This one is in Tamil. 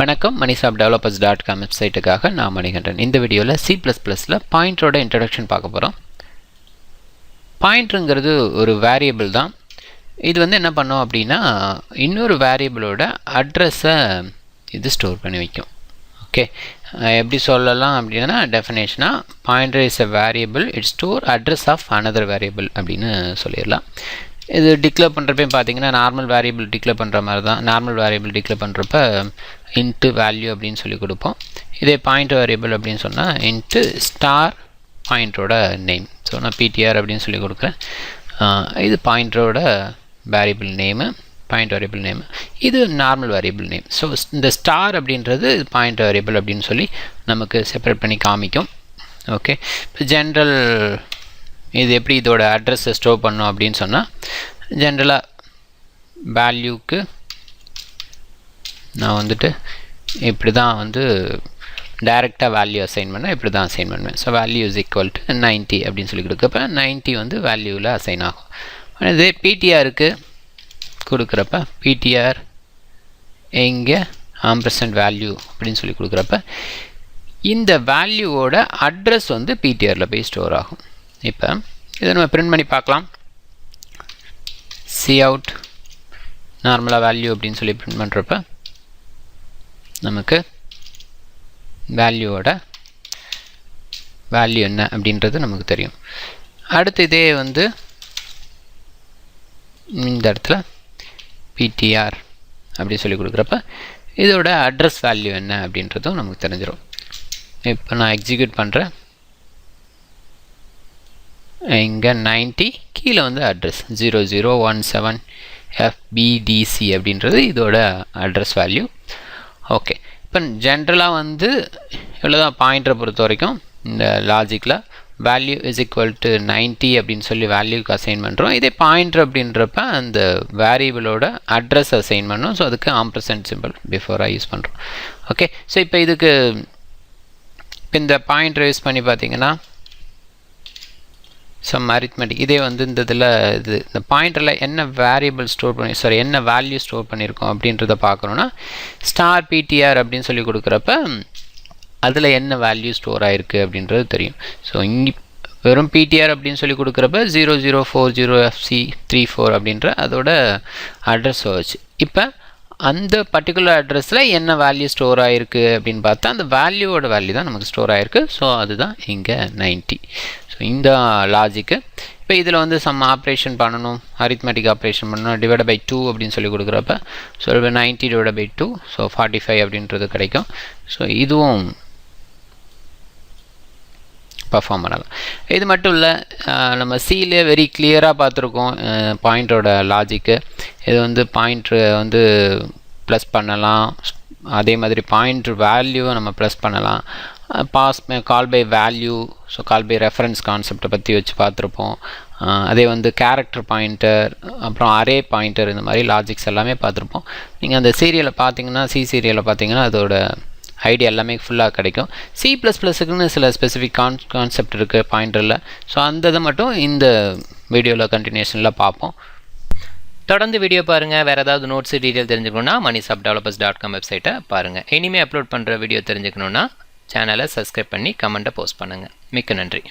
வணக்கம். மணிசாப் டெவலப்பர்ஸ் டாட் காம் வெப்சைட்டுக்காக நான் மணிகண்டன். இந்த வீடியோவில் சி ப்ளஸ் ப்ளஸில் பாயிண்டரோட இன்ட்ரடக்ஷன் பார்க்க போகிறோம் பாயிண்ட்ருங்கிறது ஒரு வேரியபிள் தான். இது வந்து என்ன பண்ணோம் அப்படின்னா இன்னொரு வேரியபிளோட அட்ரஸை இது ஸ்டோர் பண்ணி வைக்கும். ஓகே எப்படி சொல்லலாம் அப்படின்னா டெஃபினேஷனாக pointer is a variable it store address of another variable அப்படின்னு சொல்லிடலாம். இது டிக்ளேர் பண்ணுறப்பையும் பார்த்தீங்கன்னா நார்மல் வேரியபிள் டிக்ளேர் பண்ணுற மாதிரி தான் நார்மல் வேரியபிள் டிக்ளேர் பண்ணுறப்ப இன்ட்டு வேல்யூ அப்படின்னு சொல்லி கொடுப்போம். இதே பாயிண்ட் வேரியபிள் அப்படின்னு சொன்னால் இன்ட்டு ஸ்டார் பாயிண்ட்டோட நேம் ஸோ நான் பிடிஆர் அப்படின்னு சொல்லி கொடுக்குறேன். இது பாயிண்டரோட variable name point variable name இது நார்மல் வேரியபிள் நேம் ஸோ இந்த ஸ்டார் அப்படின்றது பாயிண்ட் வேரியபிள் அப்படின்னு சொல்லி நமக்கு செப்பரேட் பண்ணி காமிக்கும். ஓகே இப்போ ஜென்ரல் இது எப்படி இதோட அட்ரஸை ஸ்டோர் பண்ணும் அப்படின்னு சொன்னால் ஜென்ரலாக வேல்யூக்கு நான் வந்துட்டு இப்படி தான் வந்து டைரெக்டாக வேல்யூ அசைன் பண்ணால் இப்படி தான் அசைன் பண்ணுவேன். So value is equal to ninety அப்படின்னு சொல்லி கொடுக்குறப்ப நைன்ட்டி வந்து வேல்யூவில் அசைன் ஆகும். இதே பிடிஆருக்கு கொடுக்குறப்ப பிடிஆர் எங்கே ஆம்பர்சன்ட் வேல்யூ அப்படின்னு சொல்லி கொடுக்குறப்ப இந்த வேல்யூவோட அட்ரஸ் வந்து பிடிஆரில் போய் ஸ்டோர் ஆகும். இப்போ இதை நம்ம பிரிண்ட் பண்ணி பார்க்கலாம். சி அவுட் நார்மலாக வேல்யூ அப்படின்னு சொல்லி பிரிண்ட் பண்ணுறப்ப நமக்கு வேல்யூவோட வேல்யூ என்ன அப்படின்றது நமக்கு தெரியும். அடுத்து இதே வந்து இந்த இடத்துல பிடிஆர் அப்படி சொல்லி கொடுக்குறப்ப இதோட அட்ரஸ் வேல்யூ என்ன அப்படின்றதும் நமக்கு தெரிஞ்சிடும் இப்போ நான் எக்ஸிக்யூட் பண்ணுறேன் இங்கே நைன்ட்டி கீழே வந்து address zero zero one seven FBDC அப்படின்றது இதோட அட்ரஸ் வேல்யூ ஓகே இப்போ ஜென்ரலாக வந்து இவ்வளோதான் பாயிண்டரை பொறுத்த வரைக்கும் இந்த லாஜிக்கில் value is equal to ninety அப்படின்னு சொல்லி வேல்யூக்கு அசைன் பண்ணுறோம் இதே பாயிண்டர் அப்படின்றப்ப அந்த வேரியபிளோட அட்ரஸ் அசைன் பண்ணோம். ஸோ அதுக்கு ஆம்பர்சன்ட் சிம்பிள் பிஃபோராக யூஸ் பண்ணுறோம் ஓகே ஸோ இப்போ இதுக்கு இப்போ இந்த பாயிண்டர் யூஸ் பண்ணி பார்த்தீங்கன்னா சம் அரித்மெட்டிக் இதே வந்து இந்த இதில் இது இந்த பாயிண்டில் என்ன வேரியபிள் ஸ்டோர் பண்ணி சாரி என்ன வேல்யூ ஸ்டோர் பண்ணியிருக்கோம் அப்படின்றத பார்க்குறோன்னா ஸ்டார் பிடிஆர் அப்படின்னு சொல்லி கொடுக்குறப்ப அதில் என்ன வேல்யூ ஸ்டோர் ஆகிருக்கு அப்படின்றது தெரியும். ஸோ இங்கே வெறும் பிடிஆர் அப்படின்னு சொல்லி கொடுக்குறப்ப zero zero four zero FC three four அப்படின்ற அதோட அட்ரஸ் வச்சு. இப்போ அந்த பர்டிகுலர் அட்ரஸில் என்ன வேல்யூ ஸ்டோர் ஆகிருக்கு அப்படின்னு பார்த்தா அந்த வேல்யூவோட வேல்யூ தான் நமக்கு ஸ்டோர் ஆகிருக்கு ஸோ அதுதான் இங்கே நைன்ட்டி ஸோ இந்த லாஜிக்கு இப்போ இதில் வந்து சம் ஆப்ரேஷன் பண்ணணும். அரித்மெட்டிக் ஆப்ரேஷன் பண்ணணும். டிவைட் பை டூ அப்படின்னு சொல்லி கொடுக்குறப்ப ஸோ இப்போ ninety divide by two so forty five அப்படின்றது கிடைக்கும். ஸோ இதுவும் பர்ஃபார்ம் பண்ணலாம். இது மட்டும் இல்லை நம்ம சீலே வெரி கிளியராக பார்த்துருக்கோம் பாயிண்டோட லாஜிக்கு இது வந்து பாயிண்ட்ரு வந்து ப்ளஸ் பண்ணலாம். அதே மாதிரி பாயிண்ட் வேல்யூவை நம்ம ப்ளஸ் பண்ணலாம். Pass call by value so call by reference கான்செப்டை பற்றி வச்சு பார்த்துருப்போம். அதே வந்து கேரக்டர் பாயிண்டர் அப்புறம் அரே பாயிண்டர் இந்த மாதிரி லாஜிக்ஸ் எல்லாமே பார்த்துருப்போம். நீங்கள் அந்த சீரியலை பார்த்தீங்கன்னா சி சீரியலை பார்த்தீங்கன்னா அதோட ஐடியா எல்லாமே ஃபுல்லாக கிடைக்கும். சி ப்ளஸ் ப்ளஸுக்குன்னு சில ஸ்பெசிஃபிக் கான் கான்செப்ட் இருக்குது பாயிண்டரில் ஸோ அந்த இதை மட்டும் இந்த வீடியோவில் கண்டினியூஷனில் பார்ப்போம். தொடர்ந்து வீடியோ பாருங்கள் வேறு ஏதாவது நோட்ஸ் டீட்டெயில் தெரிஞ்சுக்கணுன்னா மணிசாப் டெவலப்பர்ஸ் டாட் காம் வெப்சைட்டை பாருங்கள் இனிமேல் அப்லோட் பண்ணுற வீடியோ தெரிஞ்சுக்கணுன்னா சேனலை சப்ஸ்கிரைப் பண்ணி கமெண்ட்டை போஸ்ட் பண்ணுங்கள் மிக்க நன்றி.